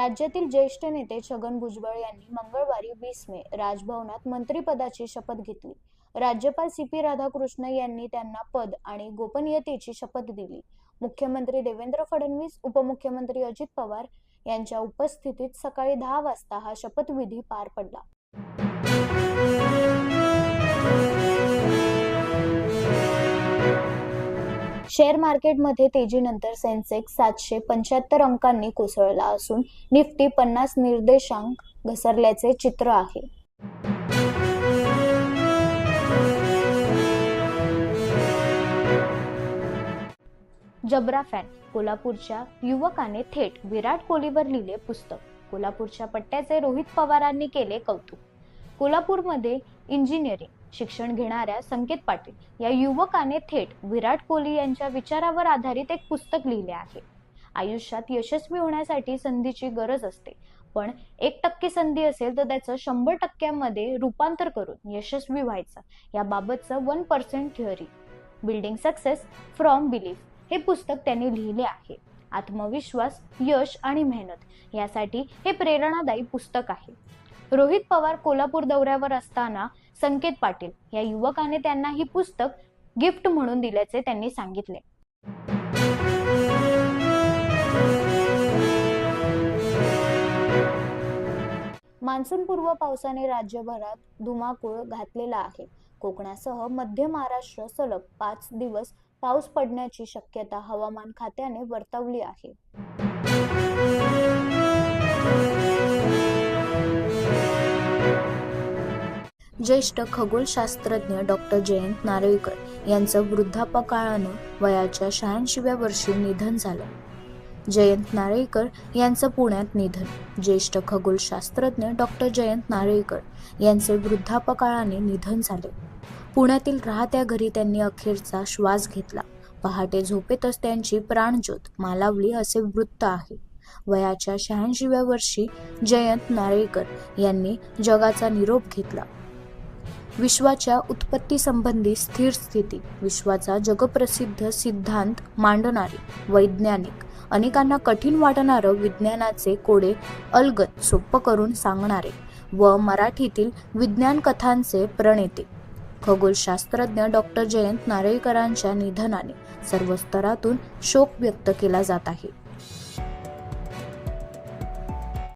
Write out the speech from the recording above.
राज्यातील ज्येष्ठ नेते छगन भुजबळ यांनी मंगळवारी वीस मे राजभवनात मंत्रिपदाची शपथ घेतली. राज्यपाल सी पी राधाकृष्ण यांनी त्यांना पद आणि गोपनीयतेची शपथ दिली. मुख्यमंत्री देवेंद्र फडणवीस उपमुख्यमंत्री अजित पवार यांच्या उपस्थितीत सकाळी दहा वाजता हा शपथविधी पार पडला. शेअर मार्केटमध्ये तेजीनंतर सेन्सेक्स सातशे पंच्याहत्तर अंकांनी कोसळला असून निफ्टी पन्नास निर्देशांक घसरल्याचे चित्र आहे. जबरा फॅन कोल्हापूरच्या युवकाने थेट विराट कोहलीवर लिहिले पुस्तक. कोल्हापूरच्या पट्ट्याचे रोहित पवारांनी केले कौतुक. कोल्हापूरमध्ये इंजिनिअरिंग शिक्षण घेणाऱ्या संकेत पाटील या युवकाने थेट विराट कोहली यांच्या विचारावर आधारित एक पुस्तक लिहिले आहे. आयुष्यात यशस्वी होण्यासाठी संधीची गरज असते पण एक टक्के संधी असेल तर त्याचं शंभर टक्क्यामध्ये रूपांतर करून यशस्वी व्हायचं याबाबतचं one percent theory building success from belief हे पुस्तक त्यांनी लिहिले आहे. आत्मविश्वास यश आणि मेहनत यासाठी हे प्रेरणादायी पुस्तक आहे. रोहित पवार कोल्हापूर दौऱ्यावर असताना संकेत पाटील या युवकाने त्यांना ही पुस्तक गिफ्ट म्हणून दिल्याचे त्यांनी सांगितले. मान्सूनपूर्व पावसाने राज्यभरात धुमाकूळ घातलेला आहे. कोकणासह मध्य महाराष्ट्र सलग पाच दिवस पाऊस पडण्याची शक्यता हवामान खात्याने वर्तवली आहे. ज्येष्ठ खगोलशास्त्रज्ञ डॉक्टर जयंत नारळीकर यांचं वृद्धापकाळानं वयाच्या शहाऐंशीव्या वर्षी निधन झालं. जयंत नारळीकर यांचं पुण्यात निधन. ज्येष्ठ खगोलशास्त्रज्ञ डॉक्टर जयंत नारळीकर यांचे वृद्धापकाळाने निधन झाले. पुण्यातील राहत्या घरी त्यांनी अखेरचा श्वास घेतला. पहाटे झोपेतच त्यांची प्राणज्योत मालावली असे वृत्त आहे. वयाच्या शहाऐंशीव्या वर्षी जयंत नारळीकर यांनी जगाचा निरोप घेतला. विश्वाच्या उत्पत्तीसंबंधी स्थिर स्थिती विश्वाचा जगप्रसिद्ध सिद्धांत मांडणारे वैज्ञानिक अनेकांना कठीण वाटणारं विज्ञानाचे कोडे अलगत सोप्प करून सांगणारे व मराठीतील विज्ञान कथांचे प्रणेते. खगोलशास्त्रज्ञ डॉक्टर जयंत नारळीकरांच्या निधनाने सर्व स्तरातून शोक व्यक्त केला जात आहे.